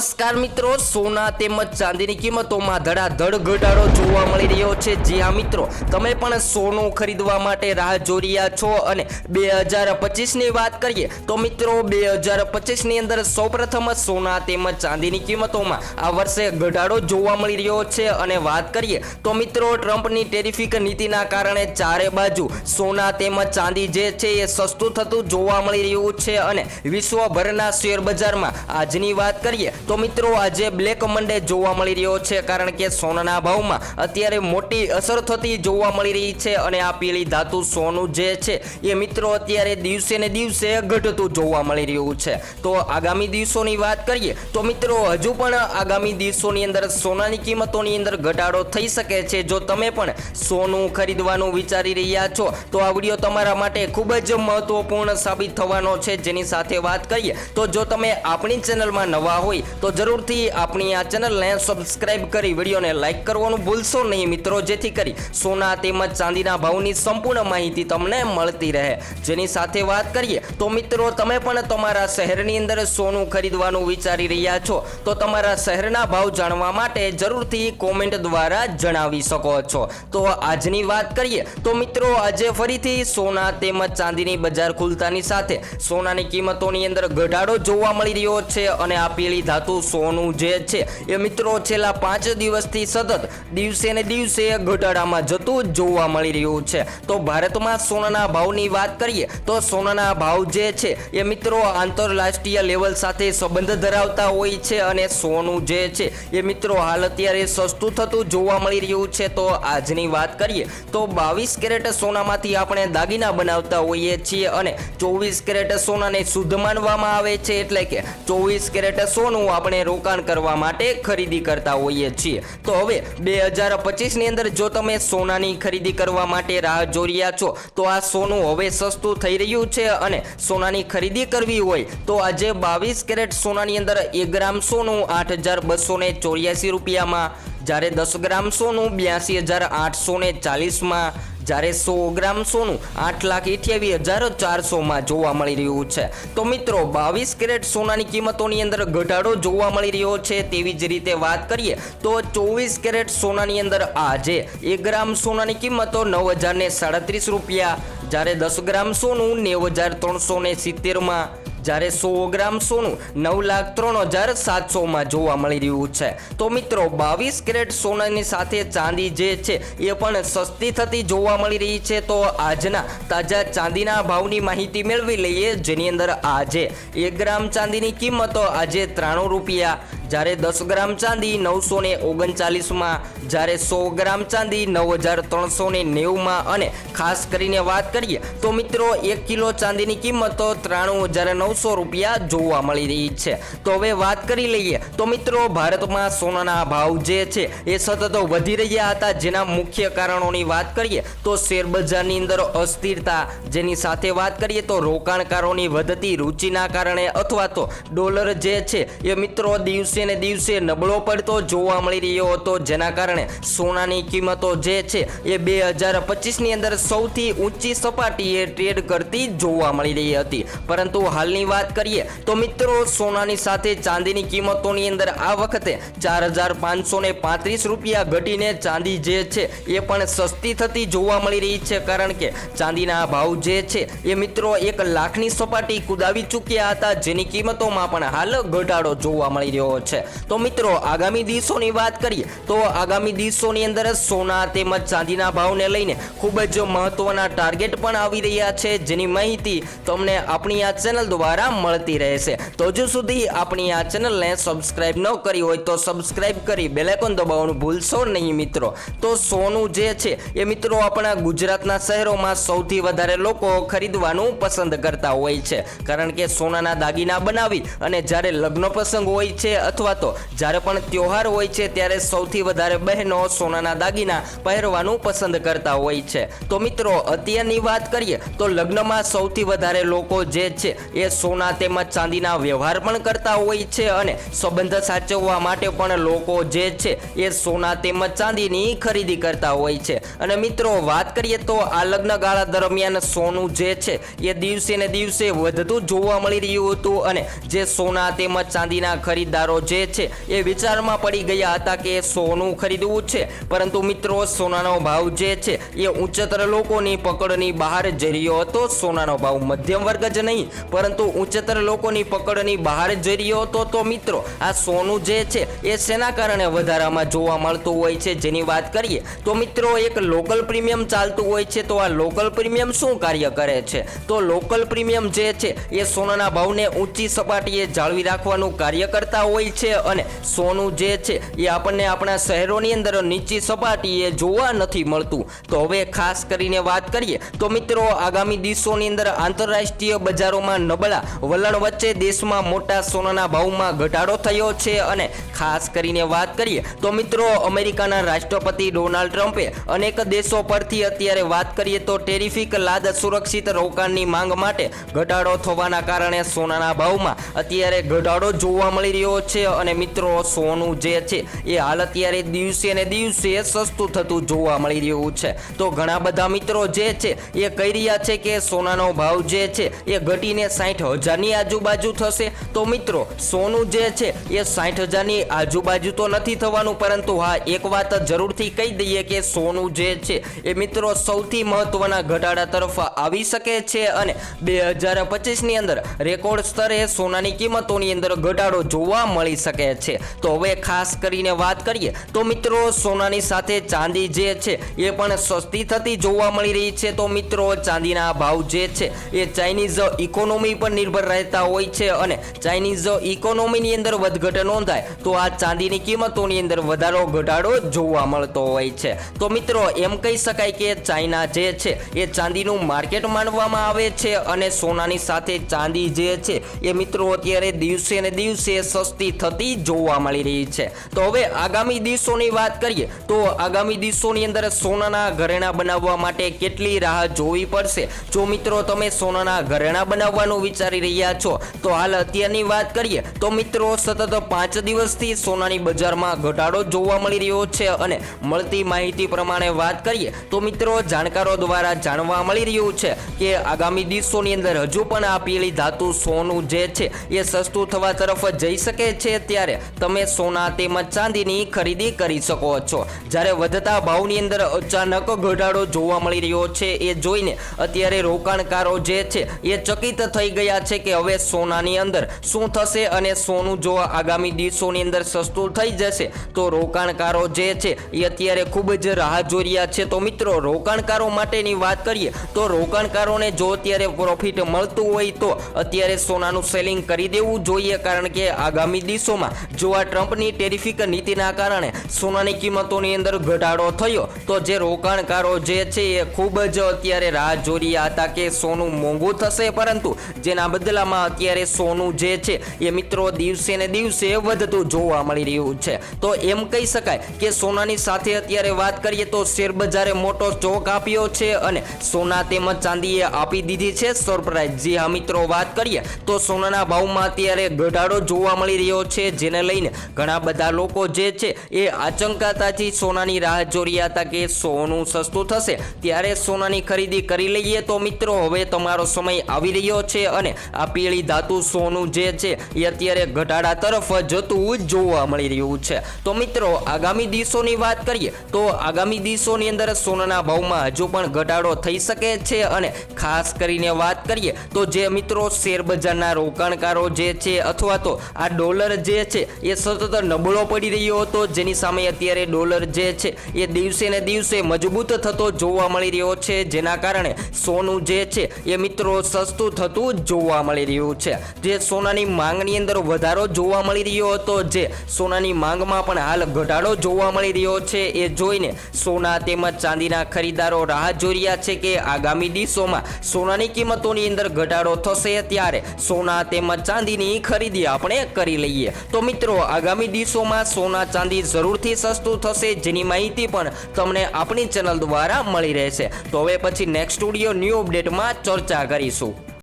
નમસ્કાર મિત્રો, સોના તેમજ ચાંદીની કિંમતોમાં ધડાધડ ઘટાડો જોવા મળી રહ્યો છે. જી હા મિત્રો, તમે પણ સોનું ખરીદવા માટે રાહ જોઈ રહ્યા છો અને બે હજાર પચીસની વાત કરીએ તો મિત્રો, બે હજાર પચીસની અંદર સૌપ્રથમ સોના તેમજ ચાંદીની કિંમતોમાં આ વર્ષે ઘટાડો જોવા મળી રહ્યો છે. અને વાત કરીએ તો મિત્રો, ટ્રમ્પની ટેરિફિક નીતિના કારણે ચારે બાજુ સોના તેમજ ચાંદી જે છે એ સસ્તું થતું જોવા મળી રહ્યું છે. અને વિશ્વભરના શેર બજારમાં આજની વાત કરીએ તો મિત્રો, આજે બ્લેક મંડે જોવા મળી રહ્યો છે, કારણ કે સોનાના ભાવમાં અત્યારે મોટી અસર થતી જોવા મળી રહી છે અને આ પીળી ધાતુ સોનું જે છે, એ મિત્રો અત્યારે દિવસે ને દિવસે ઘટતું જોવા મળી રહ્યું છે. તો આગામી દિવસોની વાત કરીએ, તો મિત્રો, હજુ પણ આગામી દિવસોની અંદર સોનાની કિંમતોની અંદર ઘટાડો થઈ શકે છે. જો તમે પણ સોનું ખરીદવાનું વિચારી રહ્યા છો, તો આ વીડિયો તમારા માટે ખૂબ જ મહત્વપૂર્ણ સાબિત થવાનો છે. જેની સાથે વાત કરીએ, તો જો તમે આપણી ચેનલમાં નવા હોય તો જરૂરથી આપણી આ ચેનલને સબસ્ક્રાઇબ કરી, વિડીયોને લાઇક કરવાનું ભૂલશો નહીં મિત્રો, જેથી કરી સોના તેમજ ચાંદીના ભાવની સંપૂર્ણ માહિતી તમને મળતી રહે. જેની સાથે વાત કરીએ, તો મિત્રો તમે પણ તમારા શહેરની અંદર સોનું ખરીદવાનું વિચારી રહ્યા છો, તો તમારા શહેરના ભાવ જાણવા માટે જરૂરથી કોમેન્ટ દ્વારા જણાવી શકો છો. તો આજની વાત કરીએ, તો મિત્રો આજે ફરીથી સોના તેમજ ચાંદીની બજાર ખુલતાની સાથે સોનાની કિંમતોની અંદર ઘટાડો જોવા મળી રહ્યો છે અને આ પીળી ધાતુ સોનું જે છે એ મિત્રો છેલ્લા પાંચ દિવસથી સતત દિવસે ને દિવસે ઘટાડામાં જતું જોવા મળી રહ્યું છે. તો ભારતમાં સોનાના ભાવની વાત કરીએ તો સોનાના ભાવ જે છે એ મિત્રો આંતરરાષ્ટ્રીય લેવલ સાથે સંબંધ ધરાવતા હોય છે અને સોનું જે છે એ મિત્રો હાલ અત્યારે સસ્તું થતું જોવા મળી રહ્યું છે. તો આજની વાત કરીએ તો બાવીસ કેરેટ સોનામાંથી આપણે દાગીના બનાવતા હોઈએ છીએ અને ચોવીસ કેરેટ સોનાને શુદ્ધ માનવામાં આવે છે એટલે કે ચોવીસ કેરેટ સોનું આપણે રોકાણ કરવા માટે ખરીદી કરતા હોઈએ છીએ. તો હવે બે હજાર પચીસની અંદર જો તમે સોનાની ખરીદી કરવા માટે રાહ જોઈ છો, તો આ સોનું હવે સસ્તું થઈ રહ્યું છે અને સોનાની ખરીદી કરવી હોય, તો આજે બાવીસ કેરેટ સોનાની અંદર એક ગ્રામ સોનું, આઠ હજાર બસો ચોર્યાસી રૂપિયામાં જ્યારે દસ ગ્રામ સોનું બ્યાસી હજાર આઠસો ને ચાલીસમાં, જ્યારે સો ગ્રામ સોનું આઠ લાખ અઠ્યાવીસ હજાર ચારસોમાં જોવા મળી રહ્યું છે. તો મિત્રો, બાવીસ કેરેટ સોનાની કિંમતોની અંદર ઘટાડો જોવા મળી રહ્યો છે તેવી જ રીતે વાત કરીએ, તો ચોવીસ કેરેટ સોનાની અંદર આજે એક ગ્રામ સોનાની કિંમતો નવ હજાર ને સાડત્રીસ રૂપિયા, જ્યારે દસ ગ્રામ સોનું નેવ હજાર ત્રણસો સિત્તેરમાં જ્યારે સો ગ્રામ સોનું નવ લાખ ત્રણ હજાર સાતસોમાં જોવા મળી રહ્યું છે. તો મિત્રો, બાવીસ કેરેટ સોનાની સાથે ચાંદી જે છે, એ પણ સસ્તી થતી જોવા મળી રહી છે. તો આજના તાજા ચાંદીના ભાવની માહિતી મેળવી લઈએ, જેની અંદર આજે એક ગ્રામ ચાંદીની કિંમતો આજે ત્રાણું રૂપિયા જ્યારે દસ ગ્રામ ચાંદી નવસો ને ઓગણચાલીસમાં, જ્યારે સો ગ્રામ ચાંદી નવ હજાર ત્રણસો ને નેવુંમાં અને ખાસ કરીને વાત કરીએ તો મિત્રો, એક કિલો ચાંદીની કિંમતો ત્રાણું હજાર નવસો રૂપિયા જોવા મળી રહી છે. તો હવે વાત કરી લઈએ. તો મિત્રો, ભારતમાં સોનાના ભાવ જે છે એ સતત વધી રહ્યા હતા. જેના મુખ્ય કારણોની વાત કરીએ તો શેરબજારની અંદર અસ્થિરતા. જેની સાથે વાત કરીએ તો રોકાણકારોની વધતી રુચિના કારણે અથવા તો ડોલર જે છે એ મિત્રો, દિવસે ને દિવસે નબળો પડતો જોવા મળી રહ્યો હતો. જેના કારણે સોનાની કિંમતો જે છે એ બે હજાર પચીસની અંદર સૌથી ઊંચી સપાટીએ ટ્રેડ કરતી જોવા મળી રહી હતી. પરંતુ હાલની વાત કરીએ તો મિત્રો, સોનાની સાથે ચાંદીની કિંમતોની અંદર આ વખતે ચાર હજાર પાંચસો ને પાંત્રીસ રૂપિયા ઘટીને ચાંદી જે છે એ પણ સસ્તી થતી જોવા મળી રહી છે. કારણ કે ચાંદીના ભાવ જે છે એ મિત્રો એક લાખની સપાટી કુદાવી ચૂક્યા હતા. જેની કિંમતોમાં પણ હાલ ઘટાડો જોવા મળી રહ્યો છે. તો મિત્રો, આગામી દિવસોની વાત કરીએ, તો આગામી દિવસોની અંદર સોના તેમજ ચાંદીના ભાવને લઈને ખૂબ જ મહત્વના ટાર્ગેટ પણ આવી રહ્યા છે, જેની માહિતી તમને આપણી આ ચેનલ દ્વારા મળતી રહેશે. તો હજુ સુધી આપણી આ ચેનલને સબસ્ક્રાઇબ ન કરી હોય તો સબસ્ક્રાઇબ કરી બેલેકોન દબાવવાનું ભૂલશો નહીં મિત્રો. તો સોનું જે છે, એ મિત્રો આપણા ગુજરાતના શહેરોમાં સૌથી વધારે લોકો ખરીદવાનું પસંદ કરતા હોય છે. કારણ કે સોનાના દાગીના બનાવી અને જ્યારે લગ્ન પ્રસંગ હોય છે અથવા તો જ્યારે પણ તહેવાર હોય છે, ત્યારે સૌથી વધારે બહેનો સોનાના દાગીના પહેરવાનું પસંદ કરતા હોય છે. તો મિત્રો, અત્યારની વાત કરીએ, તો લગ્નમાં સૌથી વધારે લોકો જે છે, એ સોના તેમજ ચાંદીના વ્યવહાર પણ કરતા હોય છે અને સંબંધ સાચવવા માટે પણ લોકો જે છે, એ સોના તેમજ ચાંદીની ખરીદી કરતા હોય છે. અને મિત્રો, વાત કરીએ તો આ લગ્ન ગાળા દરમિયાન સોનું જે છે, એ દિવસે ને દિવસે વધતું જોવા મળી રહ્યું હતું અને જે સોના તેમજ ચાંદીના ખરીદદારો જે છે એ વિચારમાં પડી ગયા હતા કે સોનું ખરીદવું છે. પરંતુ મિત્રો, સોનાનો ભાવ જે છે એ ઉચ્ચતર લોકોની પકડની બહાર જઈ હતો. સોનાનો ભાવ મધ્યમ વર્ગ જ નહીં, પરંતુ ઉચ્ચતર લોકોની પકડની બહાર જઈ રહ્યો હતો. તો મિત્રો, આ સોનું જે છે એ શેના કારણે વધારામાં જોવા મળતું હોય છે જેની વાત કરીએ, તો મિત્રો, એક લોકલ પ્રીમિયમ ચાલતું હોય છે. તો આ લોકલ પ્રીમિયમ શું કાર્ય કરે છે? તો લોકલ પ્રીમિયમ જે છે એ સોનાના ભાવને ઊંચી સપાટીએ જાળવી રાખવાનું કાર્ય કરતા હોય છે અને સોનું જે છે એ આપણને આપણા શહેરોની અંદર નીચી સપાટીએ જોવા નથી મળતું. તો હવે ખાસ કરીને વાત કરીએ, તો મિત્રો આગામી દિવસોની અંદર આંતરરાષ્ટ્રીય બજારોમાં નબળા વલણ વચ્ચે દેશમાં મોટા સોનાના ભાવમાં ઘટાડો થયો છે અને ખાસ કરીને વાત કરીએ, તો મિત્રો અમેરિકાના રાષ્ટ્રપતિ ડોનાલ્ડ ટ્રમ્પે અનેક દેશો પરથી અત્યારે વાત કરીએ તો ટેરિફિક લાદ સુરક્ષિત રોકાણની માંગ માટે ઘટાડો થવાના કારણે સોનાના ભાવમાં અત્યારે ઘટાડો જોવા મળી રહ્યો છે. અને મિત્રો, સોનું જે છે એ હાલ અત્યારે દિવસે ને દિવસે સસ્તું થતું જોવા મળી રહ્યું છે. તો ઘણા બધા મિત્રો જે છે એ કહી રહ્યા છે કે સોનાનો ભાવ જે છે એ ઘટીને સાઠ હજારની આજુબાજુ થશે. તો મિત્રો, સોનું જે છે એ સાઠ હજારની આજુબાજુ તો નથી થવાનું, પરંતુ હા, એક વાત જરૂરથી કહી દઈએ કે સોનું જે છે એ મિત્રો સૌથી મહત્વના ઘટાડા તરફ આવી શકે છે અને બે હજાર પચીસની અંદર રેકોર્ડ સ્તરે સોનાની કિંમતોની અંદર ઘટાડો જોવા મળી શકે છે. તો હવે ખાસ કરીને વાત કરીએ, તો મિત્રો સોનાની સાથે ચાંદી જે છે, એ પણ સસ્તી થતી જોવા મળી રહી છે. તો મિત્રો, ચાંદીના ભાવ જે છે, એ ચાઇનીઝ ઇકોનોમી પર નિર્ભર રહેતા હોય છે અને ચાઇનીઝ ઇકોનોમીની અંદર વધઘટ નોંધાય, તો આ ચાંદીની કિંમતોની અંદર વધારો ઘટાડો જોવા મળતો હોય છે. તો મિત્રો, એમ કહી શકાય કે ચાઇના જે છે, એ ચાંદીનું માર્કેટ માનવામાં આવે છે અને સોનાની સાથે ચાંદી જે છે, એ મિત્રો અત્યારે દિવસે ને દિવસે સસ્તી થતી જોવા મળી રહી છે. તો હવે આગામી દિવસોની વાત કરીએ, તો આગામી દિવસોની અંદર સોનાના ઘરેણા બનાવવા માટે કેટલી રાહ જોવી પડશે? જો મિત્રો તમે સોનાના ઘરેણા બનાવવાનું વિચારી રહ્યા છો, તો હાલ અત્યારની વાત કરીએ, તો મિત્રો સતત પાંચ દિવસથી સોનાની બજારમાં ઘટાડો જોવા મળી રહ્યો છે અને મળતી માહિતી પ્રમાણે વાત કરીએ, તો મિત્રો જાણકારો દ્વારા જાણવા મળી રહ્યું છે કે આગામી દિવસોની અંદર હજુ પણ આ પીળી ધાતુ સોનું જે છે, એ સસ્તું થવા તરફ જઈ શકે છે ત્યારે તમે સોના તેમજ ચાંદીની ખરીદી કરી શકો છો. જ્યારે વધતા ભાવની અંદર અચાનક ઘટાડો જોવા મળી રહ્યો છે, એ જોઈને અત્યારે રોકાણકારો જે છે, એ ચકિત થઈ ગયા છે કે હવે સોનાની અંદર શું થશે અને સોનું જો આગામી દિવસોની અંદર સસ્તું થઈ જશે, તો રોકાણકારો જે છે, એ અત્યારે ખૂબ જ રાહ જોઈ રહ્યા છે. તો મિત્રો, રોકાણકારો માટેની વાત કરીએ, તો રોકાણકારોને જો અત્યારે પ્રોફિટ મળતું હોય તો અત્યારે સોનાનું સેલિંગ કરી દેવું જોઈએ, કારણ કે આગામી દિવસોમાં જો આ ટ્રમ્પની ટેરિફિક નીતિના કારણે સોનાની કિંમતોની અંદર ઘટાડો થયો, તો જે રોકાણકારો જે છે એ ખૂબ જ અત્યારે રાહ જોઈ હતા કે સોનું મોંઘું થશે. પરંતુ જેના બદલામાં અત્યારે સોનું જે છે એ મિત્રો દિવસે ને દિવસે વધતું જોવા મળી રહ્યું છે. તો એમ કહી શકાય કે સોનાની સાથે અત્યારે વાત કરીએ તો શેર બજારે મોટો ચોક આપ્યો છે અને સોના તેમજ ચાંદીએ આપી દીધી છે. સરપ્રાઈઝ જી હા મિત્રો, વાત કરીએ તો સોનાના ભાવમાં અત્યારે ઘટાડો જોવા મળી રહ્યો છે, જેને લઈને ઘણા બધા લોકો જે છે એ આચંકાતાથી સોનાની રાહ જોઈ હતા કે સોનું સસ્તું થશે. ત્યારે સોનાની ખરીદી કરી લઈએ તો મિત્રો, હવે તમારો સમય આવી રહ્યો છે અને આ પીળી ધાતુ સોનું જે છે એ અત્યારે ઘટાડા તરફ જતું જોવા મળી રહ્યું છે. તો મિત્રો, આગામી દિવસોની વાત કરીએ તો આગામી દિવસોની અંદર સોનાના ભાવમાં હજુ પણ ઘટાડો થઈ શકે છે અને ખાસ કરીને વાત કરીએ તો જે મિત્રો શેર બજારના રોકાણકારો જે છે અથવા તો આ ડોલર જે છે, એ સતત નબળો પડી રહ્યો હતો. જેની સામે અત્યારે ડોલર જે છે, એ દિવસે ને દિવસે મજબૂત થતો જોવા મળી રહ્યો છે. જેના કારણે સોનું જે છે, એ મિત્રો સસ્તું થતું જોવા મળી રહ્યું છે. જે સોનાની માંગની અંદર વધારો જોવા મળી રહ્યો હતો. જે સોનાની માંગમાં પણ હાલ ઘટાડો જોવા મળી રહ્યો છે. એ જોઈને સોના તેમજ ચાંદીના ખરીદારો રાહ જોઈ રહ્યા છે કે આગામી દિવસોમાં સોનાની કિંમતોની અંદર ઘટાડો થશે. ત્યારે સોના તેમજ ચાંદીની ખરીદી આપણે કરી લઈએ. તો મિત્રો, આગામી દિવસોમાં સોના ચાંદી જરૂરથી સસ્તું થશે જેની માહિતી પણ તમને આપણી ચેનલ દ્વારા મળી રહેશે. તો હવે પછી નેક્સ્ટ સ્ટુડિયો ન્યૂ અપડેટમાં ચર્ચા કરીશું.